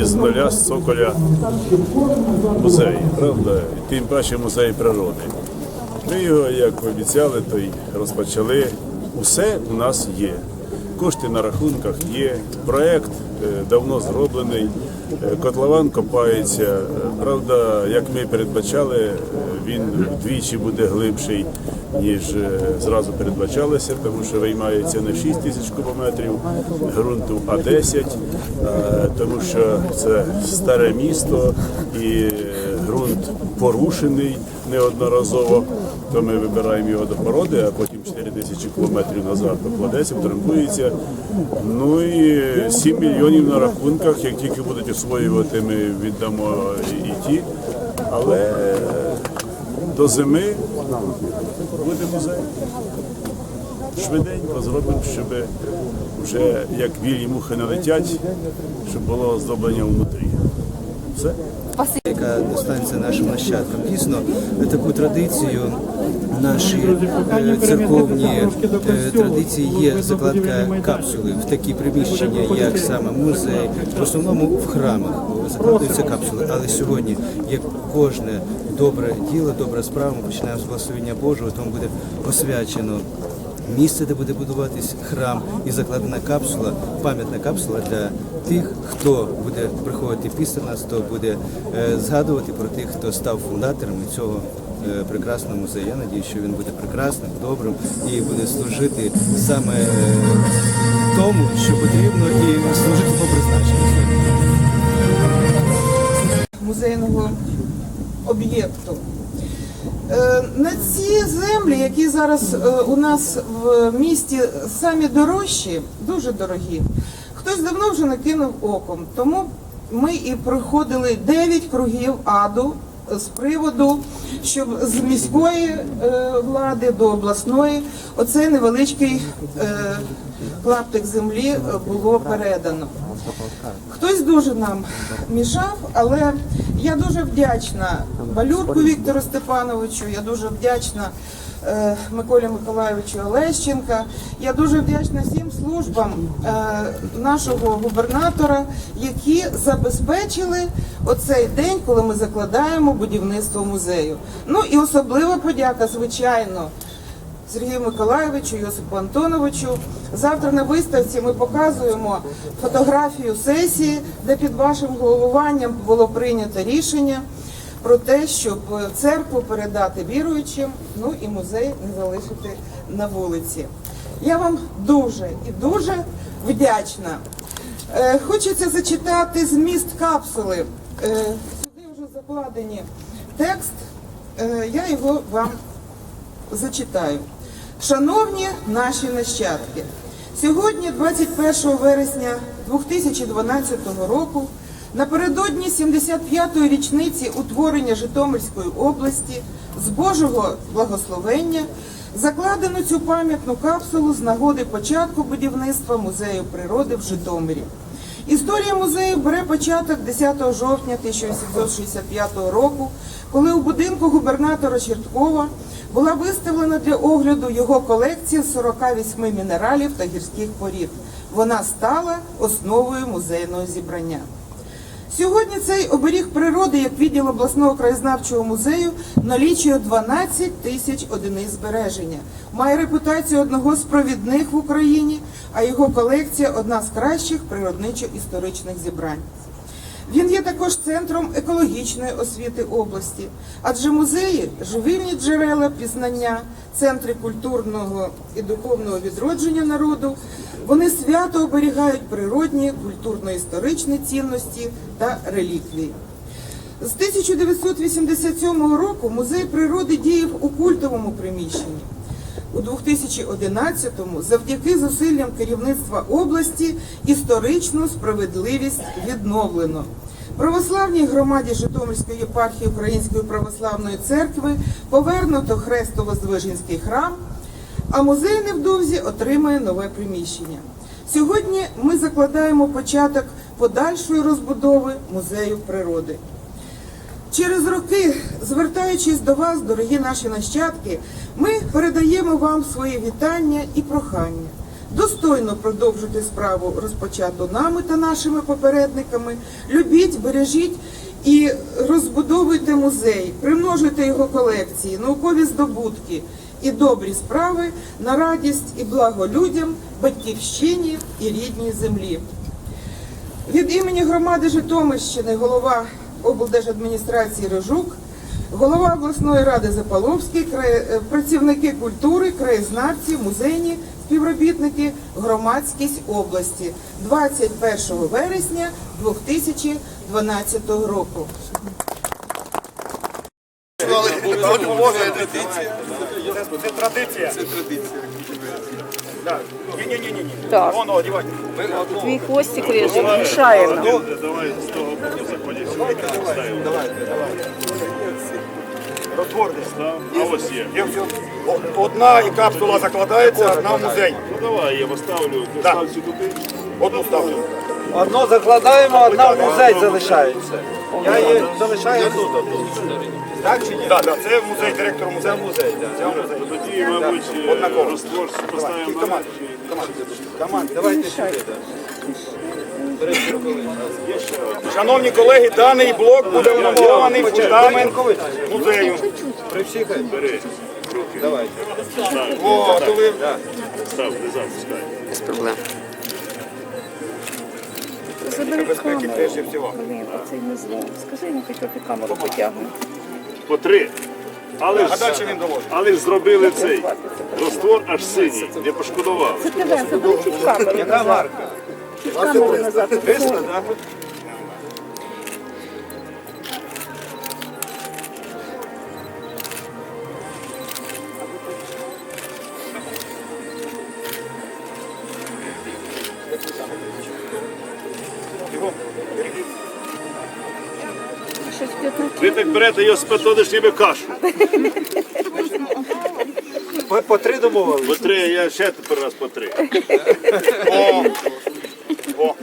із нуля з цоколя музею, правда? І Тим паче музей природи. Ми його, як обіцяли, то й розпочали. Усе у нас є. Кошти на рахунках є. Проект е, давно зроблений. Е, Котлован копається. Е, Правда, як ми передбачали, він вдвічі буде глибший, ніж е, зразу передбачалося, тому що виймається не 6 тисяч кубометрів ґрунту, а 10, е, тому що це старе місто і е, ґрунт порушений неодноразово. То ми вибираємо його до породи, а потім 4 тисячі кілометрів назад покладеться, втрамбується. Ну і 7 мільйонів на рахунках, як тільки будуть освоювати, ми віддамо і ті. Але до зими буде музей. Швиденько зробимо, щоб вже як вільні мухи не летять, щоб було оздоблення внутрі. Все. яка достанеться нашим нащадкам. Дійсно, таку традицію наші е, церковні е, традиції є закладка капсули в такі приміщення, як саме музей, в основному в храмах закладаються капсули. Але сьогодні, як кожне добре діло, добра справа, ми починаємо з благословення Божого, тому буде освячено місце, де буде будуватись храм, і закладена капсула, пам'ятна капсула для тих, хто буде приходити після нас, хто буде е, згадувати про тих, хто став фундаторами цього е, прекрасного музею. Я надію, що він буде прекрасним, добрим і буде служити саме е, тому, що потрібно, і служити по призначенню. Музейного об'єкту. Е, На ці землі, які зараз е, у нас в місті самі дорожчі, дуже дорогі, хтось давно вже накинув оком. Тому ми і проходили 9 кругів аду з приводу, щоб з міської е, влади до обласної оцей невеличкий клаптик землі було передано. Хтось дуже нам мішав, але я дуже вдячна Балюрку Віктору Степановичу, я дуже вдячна е, Миколі Миколайовичу Олещенка. Я дуже вдячна всім службам е, нашого губернатора, які забезпечили оцей день, коли ми закладаємо будівництво музею. Ну і особлива подяка, звичайно. Сергію Миколайовичу, Йосипу Антоновичу. Завтра на виставці ми показуємо фотографію сесії, де під вашим головуванням було прийнято рішення про те, щоб церкву передати віруючим, ну і музей не залишити на вулиці. Я вам дуже і дуже вдячна. Е, Хочеться зачитати зміст капсули. Е, Сюди вже закладені текст. Е, Я його вам зачитаю. Шановні наші нащадки, сьогодні, 21 вересня 2012 року, напередодні 75-ї річниці утворення Житомирської області з Божого благословення закладено цю пам'ятну капсулу з нагоди початку будівництва музею природи в Житомирі. Історія музею бере початок 10 жовтня 1865 року, коли у будинку губернатора Черткова була виставлена для огляду його колекція 48 мінералів та гірських порід. Вона стала основою музейного зібрання. Сьогодні цей оберіг природи, як відділ обласного краєзнавчого музею, налічує 12 тисяч одиниць збереження. Має репутацію одного з провідних в Україні, а його колекція одна з кращих природничо-історичних зібрань. Він є також центром екологічної освіти області, адже музеї живильні джерела пізнання, центри культурного і духовного відродження народу. Вони свято оберігають природні, культурно-історичні цінності та реліквії. З 1987 року музей природи діяв у культовому приміщенні. У 2011-му, завдяки зусиллям керівництва області, історичну справедливість відновлено. Православній громаді Житомирської єпархії Української православної церкви повернуто Хрестово-Звижинський храм, а музей невдовзі отримає нове приміщення. Сьогодні ми закладаємо початок подальшої розбудови музею природи. Через роки, звертаючись до вас, дорогі наші нащадки, ми передаємо вам свої вітання і прохання. достойно продовжити справу, розпочату нами та нашими попередниками. Любіть, бережіть і розбудовуйте музей, примножуйте його колекції, наукові здобутки і добрі справи на радість і благо людям, батьківщині і рідній землі. Від імені громади Житомирщини голова облдержадміністрації Рожук, голова обласної ради Запаловський, е, працівники культури, краєзнавці, музейні співробітники, громадськість області 21 вересня 2012 року. Це традиція. Це традиція. Ні-ні-ні. Так. Воно, одівайте. Твій хвостик режет, мішає нам. Давай з того боку заходять ставимо. Розгорнись. А ось є. Одна і капсула закладається, одна в музей. Ну давай, я поставлю, Да. став сюди. Одну ставлю. Одну закладаємо, одна в музей залишається. Я її залишаю тут. Так чи ні? Так, це музей, директор музею. Музей, так. Тоді, мабуть, Однаково. розтвор поставимо Команд. Команд, давайте сюди. Шановні колеги, даний блок буде вмонтований в фундамент музею. При всіх. Бери руки. Давайте. О, то ви Став, не запускай. Без проблем. Забери безпеки камеру. Блін, оцей не знаю. Скажи йому, хай трохи камеру потягне. По три. Але ж, але ж зробили цей роствор аж синій, не пошкодував. Це тебе, забери чуть камеру Яка марка? Чуть камеру назад. Висла, так? Берете його спитодиш ніби кашу. По, по три домовили. По три, я ще тепер раз по три. О, о.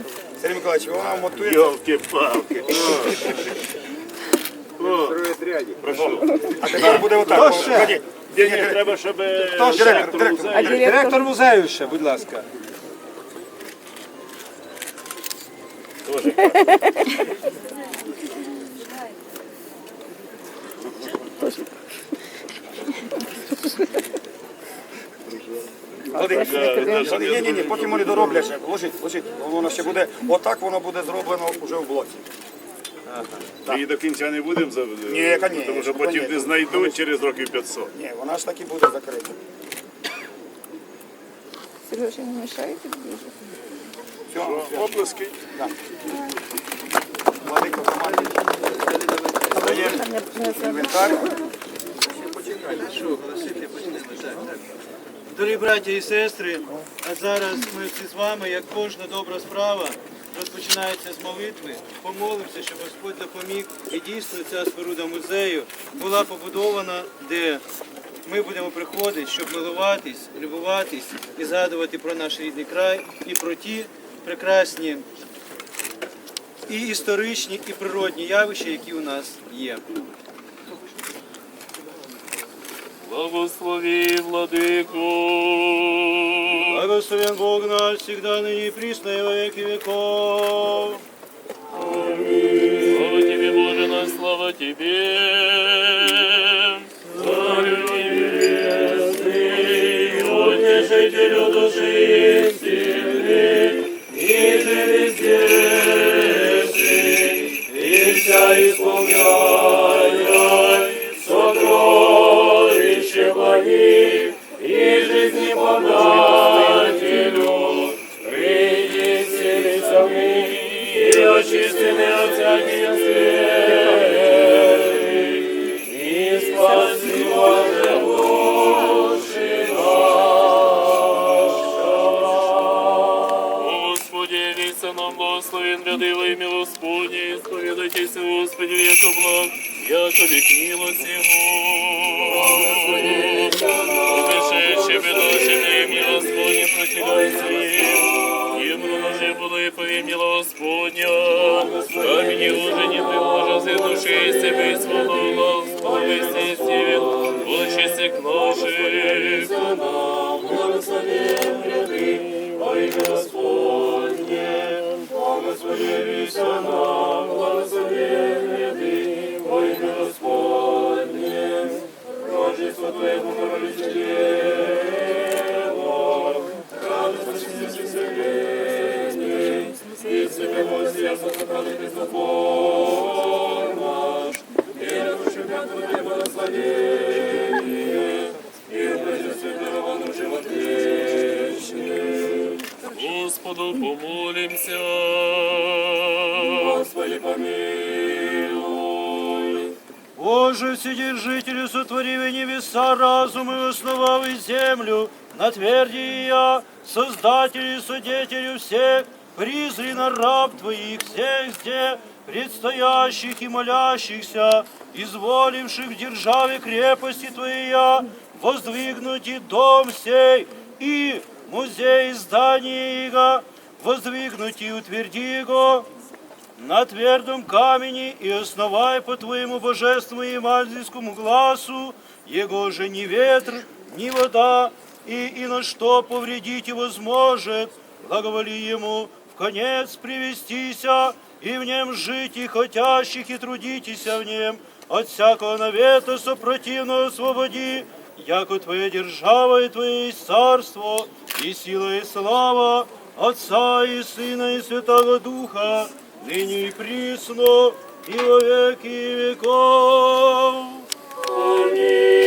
Сергій Миколаївич, вона мотує. Йолки-палки. Прошу. А тепер буде отак. Хто ще? ходіть. Ні, ні, треба, щоб е, Хто ще? директор Директор. музею. Директор? Директор музею ще, будь ласка. Ні, ні, ні, потім вони дороблять ще. Ложіть, ложіть. Воно ще буде, отак воно буде зроблено вже в блоці. Ми до кінця не будемо Ні, конечно, тому що потім конечно. не знайдуть через років 500. Ні, вона ж так і буде закрита. Сережа, не мішає тобі дуже? Все, Оплески. Владико команді. Даємо Не- не знаю. інвентар. Дорогі браті і сестри, а зараз ми всі з вами, як кожна добра справа, розпочинається з молитви. Помолимося, щоб Господь допоміг. І дійсно ця споруда музею була побудована, де ми будемо приходити, щоб милуватись, любуватись і згадувати про наш рідний край і про ті прекрасні і історичні, і природні явища, які у нас є. Благослови, владыку. Благословен Бог наш, всегда ныне и присно, и во веки веков. Слава тебе, Боже наш, слава тебе. Царю небесный, утешителю души истины, яко век милость ще Убежище души имя Господне протягай свет, и множе было и по имя Господня, камень уже не може за души себе и небеса, разум и основав и землю, на тверди я, Создателю и Судетелю всех, призри на раб Твоих всех где, предстоящих и молящихся, изволивших в державе крепости Твоя, воздвигнуть и дом сей, и музей здания Его, воздвигнуть и утверди его, на твердом камені и основай по Твоему божеству и мальзийскому глазу, Его же ни ветр, ни вода, и, и на что повредить его сможет, благоволи Ему в конец привестися, и в нем жить и хотящих, и трудитеся в нем, от всякого навета сопротивного освободи, яко Твоя держава и Твое царство, и сила и слава Отца и Сына и Святого Духа, ныне и присно, и во веки веков. Аминь.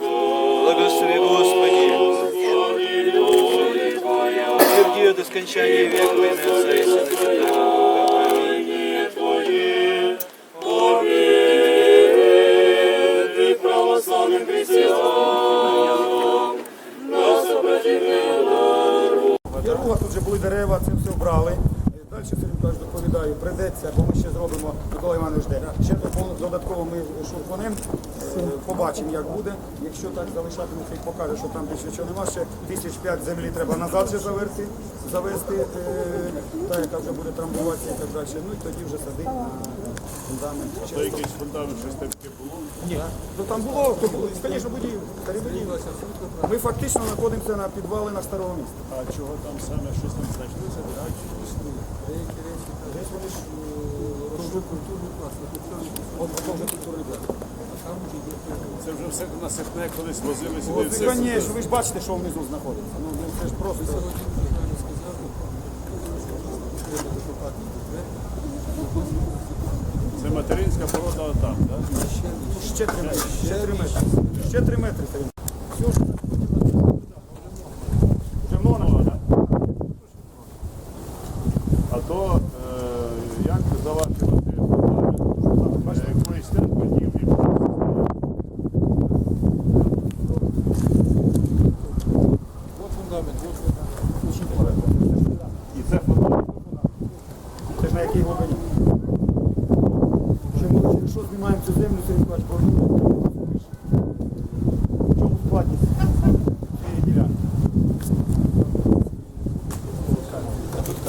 Благослови Господи, утверди до скончания века имя Отца и Сына Доповідаю, прийдеться, бо ми ще зробимо, Микола Іванович жде. Ще додатково ми шурфанем, е, побачимо, як буде. Якщо так залишатиметься, як покаже, що там більше нічого нема, ще тисяч п'ять землі треба назад ще завести, е, та, яка вже буде трамбуватися і так далі. Ну і тоді вже садити на фундамент. То якийсь фундамент, щось таке було. Ні, ну там було, то було, звісно, будівлі. Ми фактично знаходимося на підвалинах старого міста. А чого там саме щось там знайшли забирати? Це вже культурний клас. Це вже все насипне, колись возили сюди. Звісно, ви ж бачите, що внизу знаходиться. Ну, ну, це ж просто. Це материнська порода отам, так? Ще три метри. Ще три метри. Ще три метри.